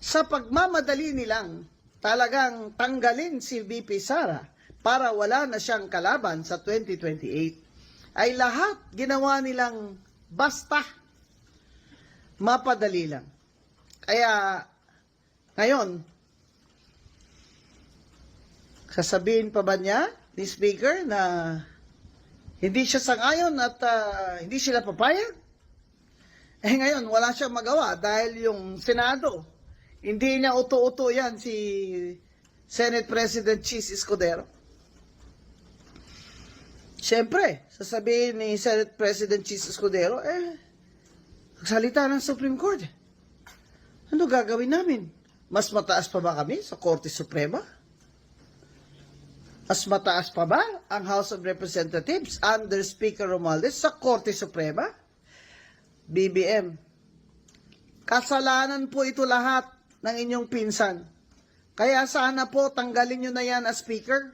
sa pagmamadali nilang talagang tanggalin si VP Sara para wala na siyang kalaban sa 2028, ay lahat ginawa nilang basta mapadali lang. Kaya ngayon, sasabihin pa ba niya ni Speaker na hindi siya sangayon at ah, hindi sila papayag? Eh ngayon, wala siyang magawa dahil yung Senado, hindi niya uto-uto yan si Senate President Cheese Escudero. Siyempre, sasabihin ni Senate President Cheese Escudero, eh, magsalita ng Supreme Court. Ano gagawin namin? Mas mataas pa ba kami sa Korte Suprema? Mas mataas pa ba ang House of Representatives under Speaker Romualdez sa Korte Suprema? BBM. Kasalanan po ito lahat ng inyong pinsan. Kaya sana po tanggalin nyo na yan as Speaker.